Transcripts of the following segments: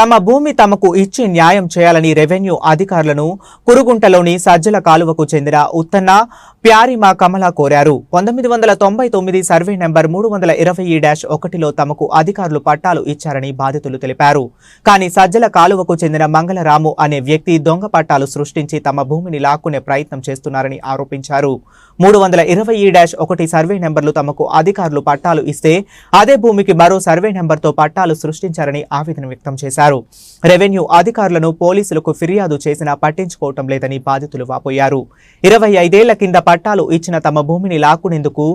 తమ భూమి తమకు ఇచ్చి న్యాయం చేయాలని రెవెన్యూ అధికారులను కురుగుంటలోని సజ్జల కాలువకు చెందిన ఉత్తన్న ప్యారిమా కమల కోరారు. పంతొమ్మిది వందల తొంభై తొమ్మిది సర్వే నెంబర్ మూడు వందల ఇరవై డాష్ ఒకటిలో తమకు అధికారులు పట్టాలు ఇచ్చారని బాధితులు తెలిపారు. కానీ సజ్జల కాలువకు చెందిన మంగళరాము అనే వ్యక్తి దొంగ పట్టాలు సృష్టించి తమ భూమిని లాక్కునే ప్రయత్నం చేస్తున్నారని ఆరోపించారు. మూడు వందల ఇరవై డాష్ ఒకటి సర్వే నెంబర్లు తమకు అధికారులు పట్టాలు ఇస్తే అదే భూమికి మరో సర్వే నెంబర్తో పట్టాలు సృష్టించారని ఆవేదన వ్యక్తం చేశారు. రెవెన్యూ అధికారులను పోలీసులకు ఫిర్యాదు చేసినా పట్టించుకోవటం లేదని బాధితులు వాపోయారు. ఇరవై ఐదేళ్ళ కింద పట్టాలు ఇచ్చిన తమ భూమిని లాక్కునేందుకు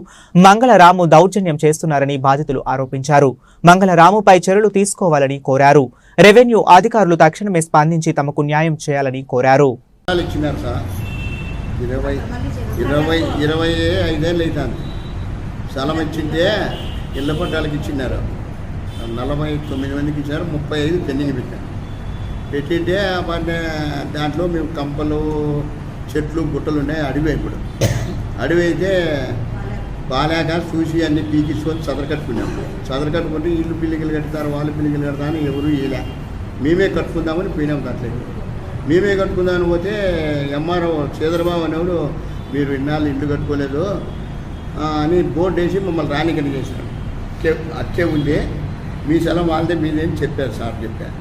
మంగళరాము దౌర్జన్యం చేస్తున్నారని బాధితులు ఆరోపించారు. మంగళరాముపై చర్యలు తీసుకోవాలని కోరారు. రెవెన్యూ అధికారులు తక్షణమే స్పందించి తమకు న్యాయం చేయాలని కోరారు. ఇచ్చినారు సార్. ఇరవై ఇరవై ఇరవై ఐదేళ్ళు అవుతుంది స్థలం ఇచ్చింటే ఇళ్ళ పట్టాలకు ఇచ్చినారు. నలభై తొమ్మిది మందికి ఇచ్చారు ముప్పై ఐదు పెండింగ్ పెట్టారు. పెట్టింటే దాంట్లో మేము కంపలు చెట్లు గుట్టలు ఉన్నాయి అడవి ఇప్పుడు అడవి అయితే బాగాలేక చూసి అన్ని పీకించుకొని చదర కట్టుకున్నాం. చదర కట్టుకుంటే ఇల్లు పిల్లికలు కడతారు వాళ్ళు పిల్లికలు కడతారు ఎవరు ఇలా మేమే కట్టుకుందామని పోయినాం దాంట్లోకి మేమే కట్టుకుందామని పోతే ఎంఆర్ఓ చంద్రబాబు అనేవాడు మీరు ఇన్నాళ్ళు ఇల్లు కట్టుకోలేదు. అని బోర్డు వేసి మమ్మల్ని రానికని చేశాడు. అచ్చే ఉంది మీ స్థలం వాళ్ళదే మీదేని చెప్పారు సార్ చెప్పారు.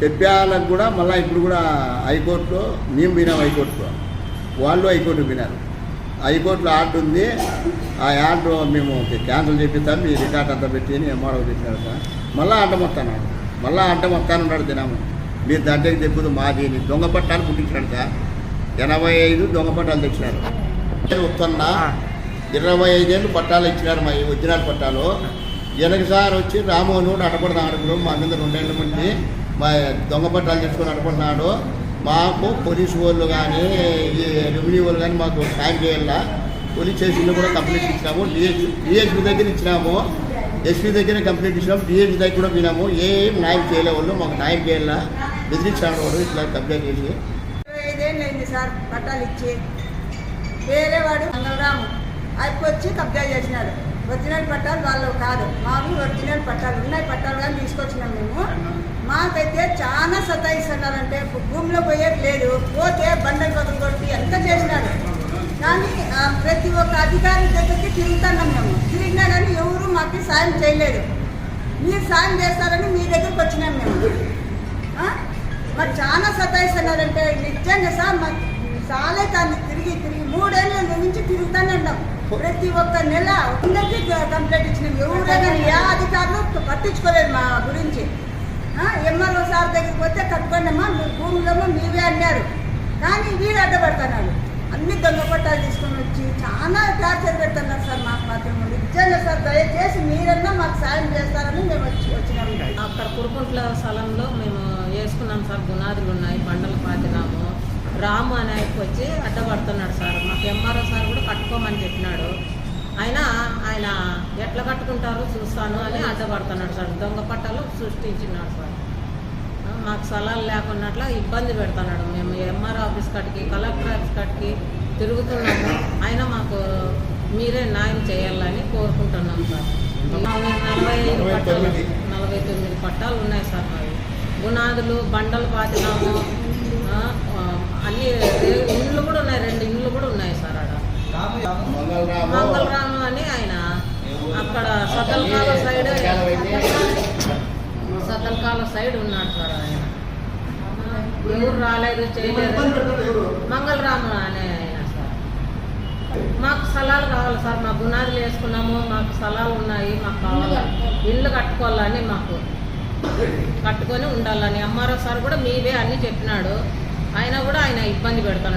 చెప్పాలకు కూడా మళ్ళీ ఇప్పుడు కూడా హైకోర్టులో మేము వినాం హైకోర్టులో. వాళ్ళు హైకోర్టు వినారు. హైకోర్టులో ఆర్డర్ ఉంది. ఆ ఆర్డర్ మేము క్యాన్సిల్ చేపిస్తాం. మీ రికార్డ్ అంతా పెట్టి అని ఎంఆర్ఓ చెప్పినారు సార్. మళ్ళీ అడ్డం వస్తాను మళ్ళీ అడ్డం వస్తానన్నాడు దినాము మీరు దాంట్లోకి తెప్పుదు మాది దొంగ పట్టాలు పుట్టించాడు సార్ ఎనభై ఐదు దొంగ పట్టాలు తెచ్చినారు. వస్తున్నా ఇరవై ఐదేళ్ళు పట్టాలు ఇచ్చినారు మా ఒరిజినల్ పట్టాలు. వెనక సార్ వచ్చి రామోహన్ అడపడదాం అడుగులు. మా మీద రెండేళ్ళ నుండి మా దొంగ పట్టాలు తెచ్చుకొని అడపడుతున్నాడు మాకు పోలీసు వాళ్ళు కానీ ఈ రెవెన్యూ వాళ్ళు కానీ మాకు సాయం చేయాల? పోలీస్ స్టేషన్లో కూడా కంప్లైంట్ ఇచ్చినాము. డిఎస్ డిఎస్పీ దగ్గర ఇచ్చినాము. ఎస్పీ దగ్గర కంప్లైంట్ ఇచ్చినాము. డిఎస్పీ దగ్గర కూడా వినాము ఏం న్యాయం చేయలే వాళ్ళు. మాకు న్యాయం చేయాల? బెదిరించాడు వాడు ఇట్లా కంప్లైంట్ చేసి ఇరవై సార్ పట్టాలు ఇచ్చి. వేరే వాడు మంగళరాము అయిపోయి వచ్చి కబ్జా చేసినాడు. ఒరిజినల్ పట్టాలు వాళ్ళు కాదు. మాకు ఒరిజినల్ పట్టాలు ఉన్నాయి పట్టాలు కానీ తీసుకొచ్చినాం మేము. మాకైతే చాలా సతాయిస్తున్నారంటే భూమిలో పోయేది లేదు. పోతే బండలు పక్కన కొట్టి ఎంత చేసినాడు. కానీ ప్రతి ఒక్క అధికారి దగ్గరికి తిరుగుతున్నాం మేము. తిరిగినా కానీ ఎవరు మాకు సాయం చేయలేదు. మీరు సాయం చేస్తారని మీ దగ్గరికి వచ్చినాం మేము. మరి చాలా సతాయిస్తున్నారంటే నిజంగా సార్ మా చాలా దాన్ని తిరిగి తిరిగి మూడేళ్ళ నుంచి తిరుగుతానే ఉన్నాం. ప్రతి ఒక్క నెల అందరికీ కంప్లైంట్ ఇచ్చినాం. ఎవరైనా ఏ అధికారులు పట్టించుకోలేదు మా గురించి. ఎంఆర్ఓ సార్ దగ్గరికి పోతే కట్టుకోండమ్మా మీ భూమిలో మీవే అన్నారు. కానీ వీడు అడ్డపడుతున్నాడు. అన్ని దొంగ పట్టాలు తీసుకొని వచ్చి చాలా టార్చర్ పెడుతున్నారు సార్ మాకు మాత్రం. నిజంగా సార్ దయచేసి మీరన్నా మాకు సాయం చేస్తారని మేము వచ్చి వచ్చినాము అక్కడ కురుకుంట్ల స్థలంలో మేము వేసుకున్నాం సార్ గునాదులు ఉన్నాయి బండలు పాతినాము. రాము అనే ఆయనకి వచ్చి అడ్డపడుతున్నాడు సార్. మాకు ఎంఆర్ఓ సార్ కూడా కట్టుకోమని చెప్పినాడు. అయినా ఆయన ఎట్లా కట్టుకుంటారో చూస్తాను అని అడ్డపడుతున్నాడు సార్. దొంగ పట్టాలు సృష్టించినాడు సార్. మాకు స్థలాలు లేకున్నట్ల ఇబ్బంది పెడుతున్నాడు. మేము ఎంఆర్ఓ ఆఫీస్ కాడికి కలెక్టర్ ఆఫీస్ కాడికి తిరుగుతున్నాము. అయినా మాకు మీరే న్యాయం చేయాలని కోరుకుంటున్నాం సార్. నలభై ఐదు పట్టాలు నలభై తొమ్మిది పట్టాలు ఉన్నాయి సార్ మావి. గునాదులు బండలు పాతినాము. అన్ని ఇండ్లు కూడా ఉన్నాయి రెండు ఇండ్లు కూడా ఉన్నాయి సార్ ఆడ. మంగళరాము. మంగళరాము అని ఆయన. అక్కడ సతల్కాల సైడ్ సతల్కాల సైడ్ ఉన్నాడు సార్ ఆయన. ఎవరు రాలేదు చేయలేదు. మంగళరాము అనే ఆయన సార్. మాకు స్థలాలు కావాలి సార్ మా గునాదులు వేసుకున్నాము మాకు స్థలాలు ఉన్నాయి మాకు కావాలి. ఇల్లు కట్టుకోవాలని మాకు కట్టుకొని ఉండాలని. ఎంఆర్ఓ సార్ కూడా మీవే అన్నీ చెప్పినాడు. ఆయన కూడా ఆయన ఇబ్బంది పెడతాను